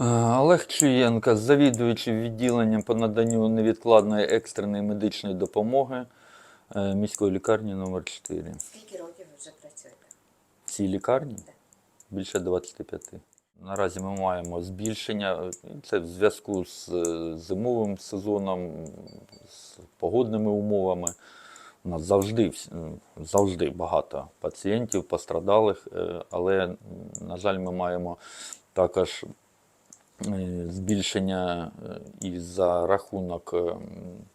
Е, Олег Чуєнко, завідуючий відділенням по наданню невідкладної екстреної медичної допомоги е, міської лікарні номер 4 Скільки років ви вже працюєте? В цій лікарні більше 25. Наразі ми маємо збільшення. Це в зв'язку з е, зимовим сезоном, з погодними умовами. У нас завжди, завжди багато пацієнтів, пострадалих, але, на жаль, ми маємо також збільшення е, і за рахунок е,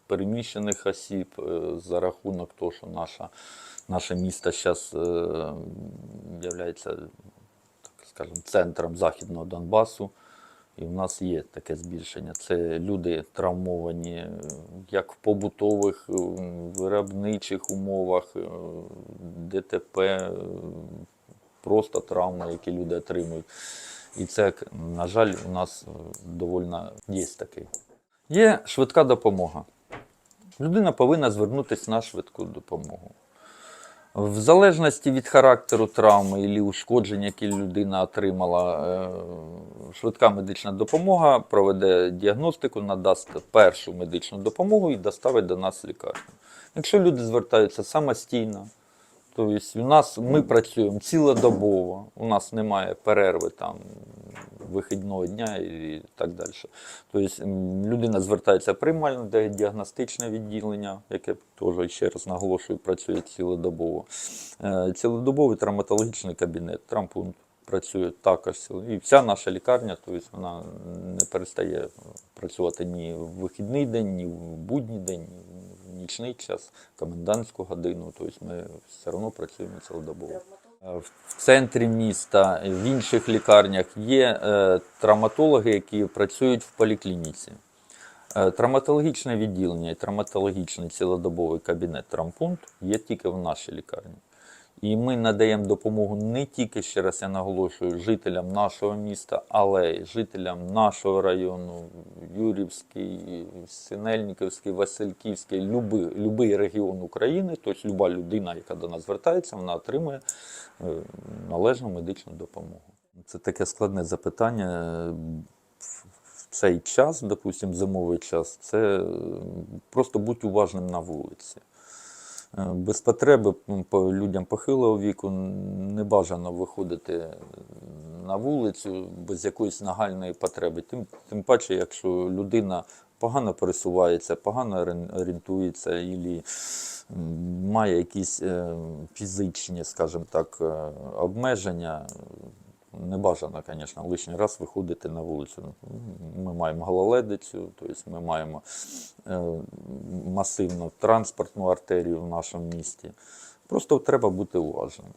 переміщених осіб, е, за рахунок того, що наша, наше місто зараз є, так скажемо, центром Західного Донбасу. І в нас є таке збільшення. Це люди травмовані е, як в побутових, е, виробничих умовах, е, ДТП, е, просто травми, які люди отримують. І це, на жаль, у нас е, доволі є такий. Є швидка допомога. Людина повинна звернутися на швидку допомогу. В залежності від характеру травми і ушкоджень, які людина отримала, е, швидка медична допомога проведе діагностику, надасть першу медичну допомогу і доставить до нас лікарню. Якщо люди звертаються самостійно, тобто у нас ми працюємо цілодобово, у нас немає перерви там вихідного дня і так далі. Тобто людина звертається приймально, де діагностичне відділення, яке теж ще раз наголошую, працює цілодобово. Е, Цілодобовий травматологічний кабінет, травмпункт працює також. І вся наша лікарня, тобто вона не перестає працювати ні в вихідний день, ні в будній день, ні нічний час, комендантську годину. Тобто ми все одно працюємо цілодобово. Е, В центрі міста, в інших лікарнях є е, травматологи, які працюють в поліклініці. Е, Травматологічне відділення і травматологічний цілодобовий кабінет травмпункт є тільки в нашій лікарні. І ми надаємо допомогу не тільки, ще раз я наголошую, жителям нашого міста, але й жителям нашого району, Юрівський, Синельниківський, Васильківський, любий, любий регіон України, тобто люба людина, яка до нас звертається, вона отримує е, належну медичну допомогу. Це таке складне запитання. В- цей час, допустимо, зимовий час, це просто будь уважним на вулиці. Е, Без потреби по людям похилого віку не бажано виходити на вулицю без якоїсь нагальної потреби. Тим, тим паче, якщо людина погано пересувається, погано орієнтується, і має якісь е, фізичні, скажімо так, е, обмеження. Не бажано, звісно, лишній раз виходити на вулицю. Ми маємо гололедицю, тобто ми маємо е, масивну транспортну артерію в нашому місті. Просто треба бути уважним.